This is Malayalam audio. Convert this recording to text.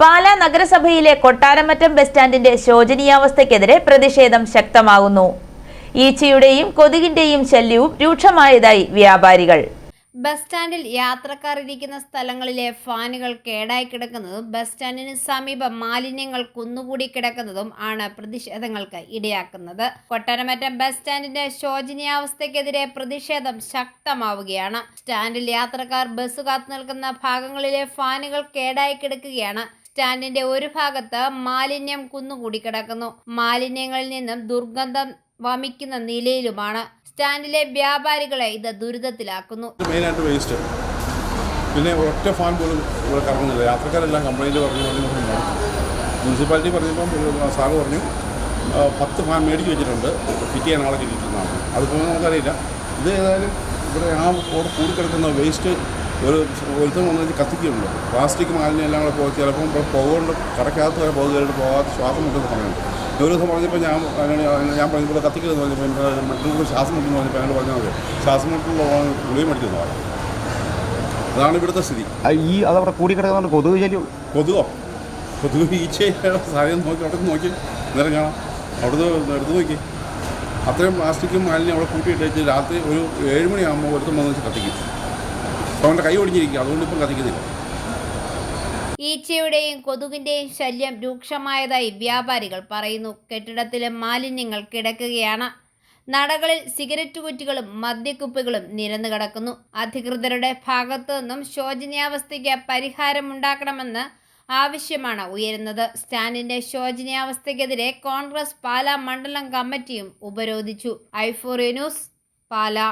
പാലാ നഗരസഭയിലെ കൊട്ടാരമറ്റം ബസ് സ്റ്റാൻഡിന്റെ ശോചനീയാവസ്ഥയ്ക്കെതിരെ പ്രതിഷേധം ശക്തമാകുന്നു. ഈച്ചയുടെയും കൊതുകിന്റെയും ശല്യവും രൂക്ഷമായതായി വ്യാപാരികൾ. ബസ് സ്റ്റാൻഡിൽ യാത്രക്കാർ ഇരിക്കുന്ന സ്ഥലങ്ങളിലെ ഫാനുകൾ കേടായി കിടക്കുന്നതും ബസ് സ്റ്റാൻഡിന് സമീപം മാലിന്യങ്ങൾ കുന്നുകൂടി കിടക്കുന്നതും ആണ് പ്രതിഷേധങ്ങൾക്ക് ഇടയാക്കുന്നത്. കൊട്ടാരമറ്റം ബസ് സ്റ്റാൻഡിന്റെ ശോചനീയാവസ്ഥയ്ക്കെതിരെ പ്രതിഷേധം ശക്തമാവുകയാണ്. സ്റ്റാൻഡിൽ യാത്രക്കാർ ബസ് കാത്തു നിൽക്കുന്ന ഭാഗങ്ങളിലെ ഫാനുകൾ കേടായി കിടക്കുകയാണ്. സ്റ്റാൻഡിന്റെ ഒരു ഭാഗത്ത് മാലിന്യം കുന്നുകൂടി കിടക്കുന്നു മാലിന്യങ്ങളിൽ നിന്നും ദുർഗന്ധം വമിക്കുന്ന നിലയിലുമാണ്. സ്റ്റാൻഡിലെ വ്യാപാരികളെ ഇത് ദുരിതത്തിലാക്കുന്നു. പിന്നെ ഒറ്റ ഫാൻ പോലും ഇവിടെ കറങ്ങുന്നില്ല. യാത്രക്കാരെല്ലാം കംപ്ലൈന്റ് പറഞ്ഞു പറഞ്ഞു മുനിസിപ്പാലിറ്റി പറഞ്ഞപ്പം സാറ് പറഞ്ഞു പത്ത് ഫാൻ മേടിച്ച് വെച്ചിട്ടുണ്ട്. ഫിറ്റ് ചെയ്യാൻ ആളെ ഇരിക്കുന്നതാണ് അതിപ്പോൾ നമുക്കറിയില്ല. ഇത് ഏതായാലും ഇവിടെ ആ കൂടെ കൂടിക്കിടക്കുന്ന വേസ്റ്റ് ഒരു ഒരുത്തം വന്ന് കത്തിക്കുന്നുണ്ട് പ്ലാസ്റ്റിക് മാലിന്യം എല്ലാം കൂടെ പോയി ചിലപ്പം ഇപ്പോൾ പുകകൊണ്ട് കടക്കകത്ത് വരെ പോകുന്നതായിട്ട് പോകാത്ത ശ്വാസം മുട്ടെന്ന് സമയമുണ്ട്. ഒരു ദിവസം പറഞ്ഞപ്പോൾ ഞാൻ ഞാൻ പറഞ്ഞപ്പോൾ കത്തിക്കുന്നത് പറഞ്ഞപ്പോൾ മറ്റുള്ള ശ്വാസം മുട്ടെന്ന് പറഞ്ഞപ്പോൾ എന്നോട് പറഞ്ഞാൽ മതി. ശ്വാസം മുട്ടുള്ള ഗുളിയും മേടിച്ചെന്ന് പറഞ്ഞു. അതാണ് ഇവിടുത്തെ സ്ഥിതി. ഈ അതവിടെ കൂടിക്കിടക്കുന്നുണ്ട് കൊതുക് ശല്യം. കൊതുകോ? കൊതുക് ഈച്ചയുടെ സാധ്യത നോക്കി അവിടെ നോക്കി. നേരം കാണാം. അവിടുന്ന് എടുത്ത് നോക്കി. അത്രയും പ്ലാസ്റ്റിക്കും മാലിന്യം അവിടെ കൂട്ടിയിട്ട് രാത്രി ഒരു ഏഴ് മണിയാകുമ്പോൾ ഒരുത്തം വന്ന് വെച്ച് കത്തിക്കും. അപ്പോൾ കൈ ഒടിഞ്ഞിരിക്കുക. അതുകൊണ്ട് ഇപ്പം കത്തിക്കുന്നില്ല. ഈച്ചയുടെയും കൊതുകിന്റെയും ശല്യം രൂക്ഷമായതായി വ്യാപാരികൾ പറയുന്നു. കെട്ടിടത്തിലെ മാലിന്യങ്ങൾ കിടക്കുകയാണ്. നടകളിൽ സിഗരറ്റ് കുറ്റികളും മദ്യക്കുപ്പികളും നിരന്നു കിടക്കുന്നു. അധികൃതരുടെ ഭാഗത്തു നിന്നും ശോചനീയാവസ്ഥയ്ക്ക് പരിഹാരമുണ്ടാക്കണമെന്ന് ആവശ്യമാണ് ഉയരുന്നത്. സ്റ്റാൻഡിന്റെ ശോചനീയാവസ്ഥയ്ക്കെതിരെ കോൺഗ്രസ് പാലാ മണ്ഡലം കമ്മിറ്റിയും ഉപരോധിച്ചു. ഐഫോറിയ ന്യൂസ് പാലാ.